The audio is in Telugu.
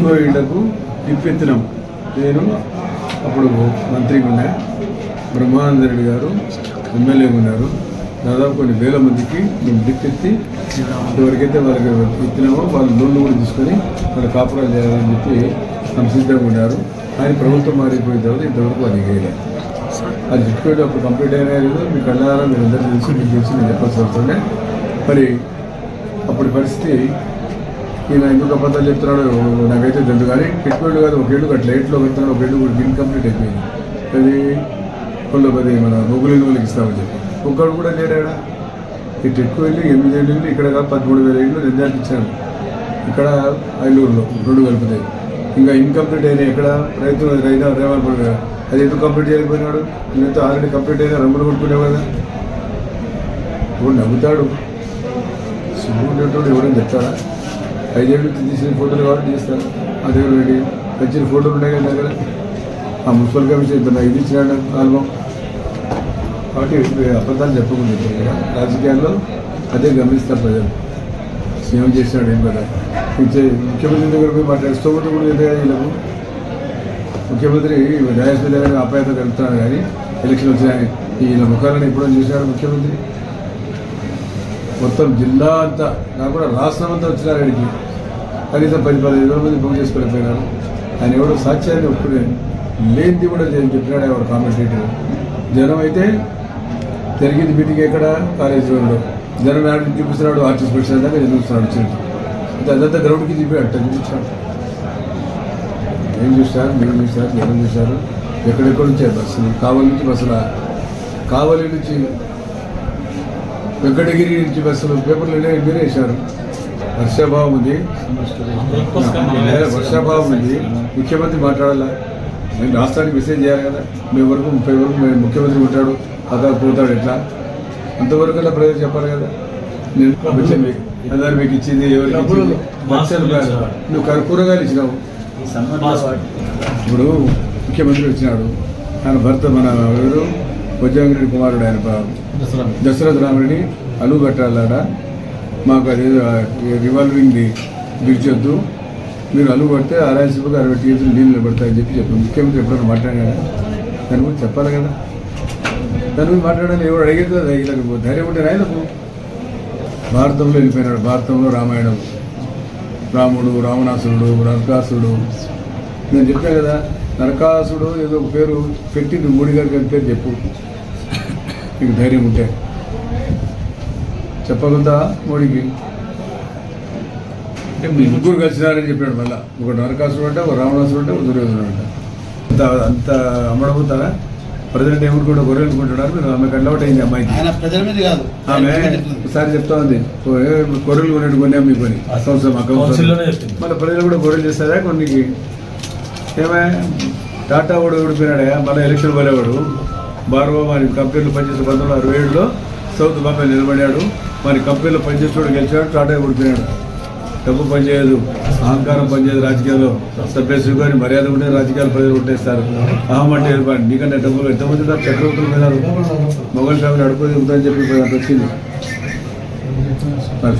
టిక్కో ఇప్పెత్తినాం నేను అప్పుడు మంత్రిగా ఉన్నా బ్రహ్మానంద రెడ్డి గారు ఎమ్మెల్యే ఉన్నారు. దాదాపు కొన్ని వేల మందికి మేము దిక్కెత్తి ఎవరికైతే వాళ్ళకి ఎత్తినామో వాళ్ళు లోన్లు కూడా తీసుకొని వాళ్ళ కాపురాలు చేయాలని చెప్పి సంసిద్ధంగా ఉన్నారు. ఆయన ప్రభుత్వం మారిపోయిన తర్వాత ఇంతవరకు అది చేయలేదు అది చుట్టుకోవడం అప్పుడు కంప్లీట్ అయినా లేదు. మీ కళ్ళారా మీరు అందరూ తెలిసి మీకు తెలుసు నేను చెప్పాల్సి వస్తుండే మరి అప్పుడు పరిస్థితి ఈయన ఎందుకు అబద్ధాలు చెప్తున్నాడు నాకైతే తెలుసు కానీ పెట్టుకోడు కాదు ఒక ఏళ్ళు అట్లా ఎయిట్లో పెడుతున్నాడు ఒక కూడా ఇన్కంప్లీట్ అయిపోయింది. అది కొన్ని పది మన మొగులు వాళ్ళకి ఇస్తామని చెప్పి. ఒక్కడు కూడా లేడాడా? ఇటు ఎక్కువ వెళ్ళి ఎనిమిది ఏళ్ళు వెళ్ళి ఇక్కడ కాదు పదమూడు వేల ఏళ్ళు రిజల్ట్ ఇచ్చాను ఇక్కడ ఐలూరులో రెండు కలుపుతాయి. ఇంకా ఇన్కంప్లీట్ అయినాయి ఎక్కడ? రైతు రైతు రేవాలపడి అది ఎందుకు కంప్లీట్ చేయకపోయినాడు నేనైతే ఆల్రెడీ కంప్లీట్ అయినా రంగులు కొట్టుకునే కదా. ఇప్పుడు నవ్వుతాడు. సిగ్గుండేటోడు ఎవరైనా చెప్తాడా? ఐదేళ్ళు తీసిన ఫోటోలు కాబట్టి తీస్తాను అదే రెడీ. వచ్చిన ఫోటోలు ఉన్నాయి కదా దగ్గర. ఆ మున్సిపల్ కమిషన్ ఇద్దరు ఇది ఇచ్చినాడు ఆల్బమ్. కాబట్టి అబద్ధాలు చెప్పకుండా రాజకీయాల్లో అదే గమనిస్తారు ప్రజలు. సీఎం చేసినాడు ఏం కదా. ముఖ్యమంత్రి దగ్గర పోయి మాట్లాడుతూ స్తోమత కూడా లేదు వీళ్ళకు. ముఖ్యమంత్రి డయాస్ మీద అపాయత కలుగుతున్నాడు కానీ ఎలక్షన్ వచ్చినా వీళ్ళ ముఖాలను ఎప్పుడో చూసినాడు ముఖ్యమంత్రి. మొత్తం జిల్లా అంతా నాకు కూడా రాష్ట్రం అంతా వచ్చినారు ఆయనకి కనీసం పది పదిహేను వేల మంది బుక్ చేసుకోలేకపోయినారు ఆయన ఎవడో సాక్ష్యాన్ని ఒప్పుకున్నాను లేనిది కూడా నేను చెప్పినాడు ఎవరు కామెంటేటర్ జనం అయితే జరిగింది మీటింగ్ ఎక్కడ? కాలేజ్ జనం నాటిని చూపిస్తున్నాడు ఆర్టిస్ట్ పెట్టిన దాకా చూస్తున్నాడు వచ్చినట్టు అదంతా గ్రౌండ్కి చూపి అట్ట చూపించాడు ఏం చూస్తారు మీరు చూస్తారు జనం చూశారు ఎక్కడెక్కడ నుంచే బస్సులు? కావలి నుంచి బస్సులా? కావలి నుంచి వెంకటగిరి నుంచి బస్సులు పేపర్లు మీరే వేశారు. వర్షాభావం ఉంది. వర్షాభావం ఉంది. ముఖ్యమంత్రి మాట్లాడాలా? నేను రాష్ట్రానికి మెసేజ్ చేయాలి కదా. మీ వరకు ముప్పై వరకు మేము ముఖ్యమంత్రి ఉంటాడు. అదా పోతాడు ఎట్లా? అంతవరకు అలా ప్రజలు చెప్పాలి కదా? నేను అందరు మీకు. ఇచ్చింది ఎవరికి నువ్వు కూరగాయలు ఇచ్చినావు. ఇప్పుడు ముఖ్యమంత్రి వచ్చినాడు. ఆయన భర్త మన ఎవరు? వజ్రంగిరెడ్డి కుమారుడు ఆయన దశరథ రాముడిని అలుగు కట్టాలట మాకు అది రివాల్వింగ్ది వద్దు మీరు అలుగు పడితే ఆర్ఐసీకి అరవై టీఎంసీలు నీళ్ళు నిలబడతాయని చెప్పి చెప్పారు. ముఖ్యమంత్రి ఎప్పుడైనా మాట్లాడాడు? దాని గురించి చెప్పాలి కదా. దాని గురించి మాట్లాడాలి. ఎవరు అడిగేది కదా వీళ్ళకి ధైర్యం ఉంటే రాయలకు భారతంలో వెళ్ళిపోయినాడు. భారతంలో రామాయణం. రాముడు రావణాసురుడు నరకాసురుడు. నేను చెప్పాను కదా నరకాసుడు ఏదో ఒక పేరు పెట్టి నువ్వు మోడీ గారికి అని పేరు చెప్పు. నీకు ధైర్యం ఉంటే. చెప్పగలుగుతా మోడీకి. అంటే మీ ముగ్గురు కలిసినారని చెప్పాడు మళ్ళా. ఒక నరకాసుడు అంటే ఒక రావణాసుడు అంటే ఒక దుర్యోధనుడు అంట. అంత అంత అమ్మడవుతారా? ప్రజెంట్ ఏమని కూడా గొర్రెలు కొంటున్నారు మీరు ఆమె కళ్ళౌట్ అయింది అమ్మాయికి. ఆమె ఒకసారి చెప్తా ఉంది. ఓ, ఏ, గొర్రెలు కొనేట్టు కొన్నాం మీ పని. సంవత్సరం మా కౌన్సిల్లోనే చెప్పింది. మన ప్రజలు కూడా గొర్రెలు చేస్తారా? కొన్నికి. ఏమే? టాటా కూడా ఓడిపోయినాడే మన ఎలక్షన్ పోలేవాడు. బార్వా మరి కంపెనీలో పనిచేసే పంతొమ్మిది వందల అరవై ఏడులో సౌత్ బాంబే నిలబడాడు. మరి కంపెనీలో పనిచేసేవాడు గెలిచాడు టాటా ఓడిపోయినాడు డబ్బు పనిచేయదు అహంకారం పనిచేయదు రాజకీయాల్లో. సభ్యసు కానీ మర్యాద ఉంటే రాజకీయాలు ప్రజలు కొట్టేస్తారు అహం అంటే ఏర్పాటు నీకంటే డబ్బులు ఎంతమంది ఉన్నారు? చక్రవర్తులు పోయినారు మొగల్ ఫ్యామిలీ అడుపు ఉందని చెప్పి వచ్చింది. మరి